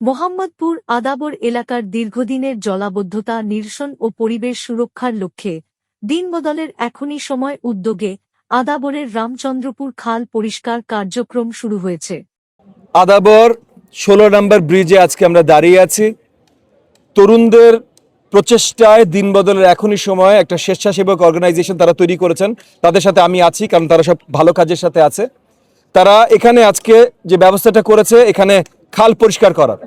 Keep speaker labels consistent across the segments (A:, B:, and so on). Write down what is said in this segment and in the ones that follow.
A: মোহাম্মদপুর আদাবর এলাকার দীর্ঘদিনের জলাবদ্ধতা, নিরসন ও পরিবেশ সুরক্ষার লক্ষ্যে দিনবদলের এখনই সময় উদ্যোগে আদাবরের রামচন্দ্রপুর খাল পরিষ্কার কার্যক্রম শুরু হয়েছে।
B: আদাবর ষোলো নম্বর ব্রিজে আজকে আমরা দাঁড়িয়ে আছি। তরুণদের প্রচেষ্টায় দিন বদলের এখনই সময় একটা স্বেচ্ছাসেবক অর্গানাইজেশন তারা তৈরি করেছেন। তাদের সাথে আমি আছি কারণ তারা সব ভালো কাজের সাথে আছে। তারা এখানে আজকে যে ব্যবস্থাটা করেছে, এখানে খাল পরিষ্কার করার।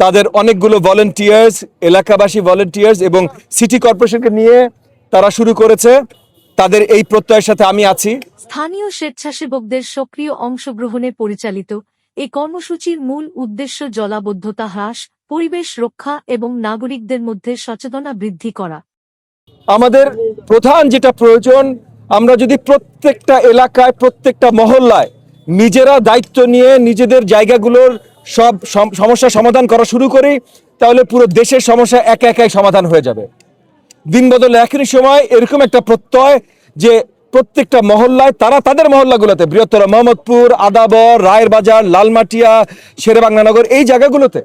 B: তাদের অনেকগুলো ভলেন্টিয়ার্স এলাকাবাসী ভলেন্টিয়ার্স এবং সিটি কর্পোরেশনকে নিয়ে তারা শুরু করেছে। তাদের এই প্রত্যয়ের সাথে আমি আছি।
A: স্থানীয় স্বেচ্ছাসেবকদের সক্রিয় অংশগ্রহণে পরিচালিত এ কর্মসূচির মূল উদ্দেশ্য জলাবদ্ধতা হ্রাস পরিবেশ রক্ষা এবং নাগরিকদের মধ্যে সচেতনা বৃদ্ধি করা।
B: আমাদের প্রধান যেটা প্রয়োজন আমরা যদি প্রত্যেকটা এলাকায় প্রত্যেকটা মহল্লায় নিজেরা দায়িত্ব নিয়ে নিজেদের জায়গাগুলোর সব সম- সমস্যা সমাধান করা শুরু করি, তাহলে পুরো দেশের সমস্যা একা একাই সমাধান হয়ে যাবে। দিন বদলে একই সময় এরকম একটা প্রত্যয় যে প্রত্যেকটা মহল্লায় তারা তাদের মহল্লাগুলোতে, বৃহত্তর মোহাম্মদপুর, আদাবর রায়ের বাজার লালমাটিয়া, শেরেবাংলানগর, এই জায়গাগুলোতে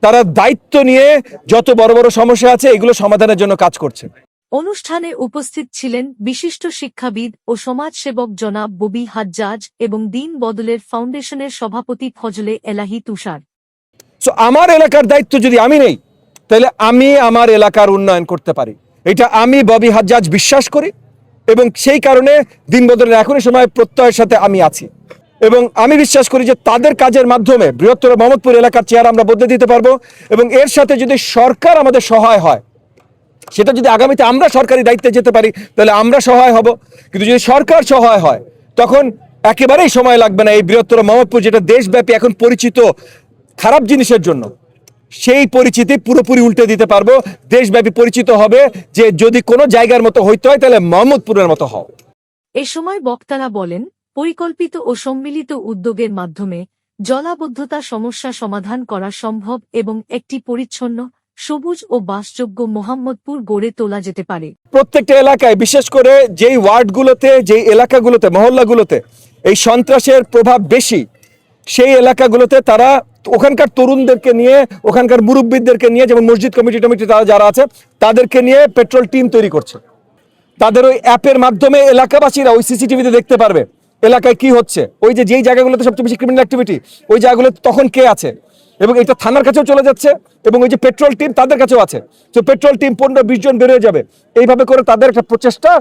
B: তারা দায়িত্ব নিয়ে যত বড় বড় সমস্যা আছে এগুলো সমাধানের জন্য কাজ করছে।
A: অনুষ্ঠানে উপস্থিত ছিলেন বিশিষ্ট শিক্ষাবিদ ও সমাজসেবক জনাব ববি হাজ্জাজ এবং দিন বদলের ফাউন্ডেশনের সভাপতি ফজলে এলাহি তুষার।
B: আমার এলাকার দায়িত্ব যদি আমি নেই, তাহলে আমি আমার এলাকার উন্নয়ন করতে পারি। এটা আমি ববি হাজ্জাজ বিশ্বাস করি এবং সেই কারণে দিন বদলের এখনই সময় প্রত্যয়ের সাথে আমি আছি। এবং আমি বিশ্বাস করি যে তাদের কাজের মাধ্যমে বৃহত্তর মোহাম্মদপুর এলাকার চেয়ার আমরা বদলে দিতে পারব এবং এর সাথে যদি সরকার আমাদের সহায় হয় সেটা যদি আগামীতে আমরা সরকারি দায়িত্বে যেতে পারি, তাহলে আমরা সহায় হব। কিন্তু যদি সরকার সহায় হয়, তখন একেবারেই সময় লাগবে না এই বৃহত্তর মোহাম্মদপুর, যেটা দেশব্যাপী এখন পরিচিত খারাপ জিনিসের জন্য। সেই পরিচিতি পুরোপুরি উল্টে দিতে পারব। দেশব্যাপী পরিচিত হবে যে যদি কোনো জায়গার মতো হইতে হয়, তাহলে মোহাম্মদপুরের মতো হও।
A: এ সময় বক্তারা বলেন, পরিকল্পিত ও সম্মিলিত উদ্যোগের মাধ্যমে জলাবদ্ধতা সমস্যা সমাধান করা সম্ভব এবং একটি পরিচ্ছন্ন সবুজ ও বাসযোগ্য মোহাম্মদপুর গড়ে তোলা যেতে পারে।
B: প্রত্যেকটা এলাকায়, বিশেষ করে যেই ওয়ার্ডগুলোতে, যেই এলাকাগুলোতে, মহল্লাগুলোতে এই সন্ত্রাসের প্রভাব বেশি, সেই এলাকাগুলোতে তারা ওখানকার তরুণদেরকে নিয়ে, ওখানকার মুরব্বীদেরকে নিয়ে, যেমন মসজিদ কমিটি টমিটি তারা যারা আছে, তাদেরকে নিয়ে পেট্রোল টিম তৈরি করছে। তাদের ওই অ্যাপের মাধ্যমে এলাকাবাসীরা ওই সিসিটিভিতে দেখতে পারবে, এলাকায় কি হচ্ছে, ওই যে যেই জায়গাগুলোতে সবচেয়ে বেশি ক্রিমিনাল অ্যাক্টিভিটি ওই জায়গাগুলোতে তখন কে আছে? এবং এটা থানার কাছেও চলে যাচ্ছে এবং ওই যে পেট্রোল টিম তাদের কাছেও আছে। তো পেট্রোল টিম পনেরো বিশ জন বেরোয় যাবে। এইভাবে করে তাদের একটা প্রচেষ্টা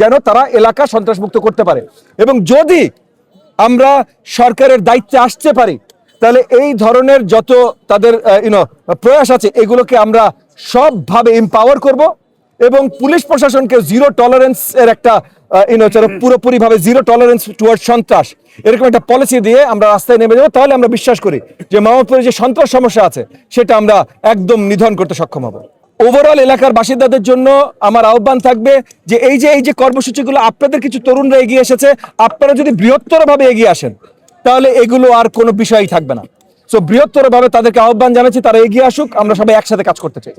B: যেন তারা এলাকা সন্ত্রাসমুক্ত করতে পারে। এবং যদি আমরা সরকারের দায়িত্বে আসতে পারি, তাহলে এই ধরনের যত তাদের ইউনো প্রয়াস আছে, এগুলোকে আমরা সবভাবে এম্পাওয়ার করব এবং পুলিশ প্রশাসনকে জিরো টলারেন্স এর একটা পুরোপুরি ভাবে জিরো টলারেন্স টুয়ার্ড সন্ত্রাস। এরকম একটা পলিসি দিয়ে আমরা রাস্তায় নেমে যাব, তাহলে আমরা বিশ্বাস করি যে মোহাম্মদপুরে যে সন্ত্রাস সমস্যা আছে, সেটা আমরা একদম নিধন করতে সক্ষম হব। ওভারঅল এলাকার বাসিন্দাদের জন্য আমার আহ্বান থাকবে যে এই যে এই যে কর্মসূচিগুলো আপনাদের কিছু তরুণরা এগিয়ে এসেছে, আপনারা যদি বৃহত্তরভাবে এগিয়ে আসেন, তাহলে এগুলো আর কোনো বিষয়ই থাকবে না। সো বৃহত্তরভাবে তাদেরকে আহ্বান জানাচ্ছি, তারা এগিয়ে আসুক, আমরা সবাই একসাথে কাজ করতে চাই।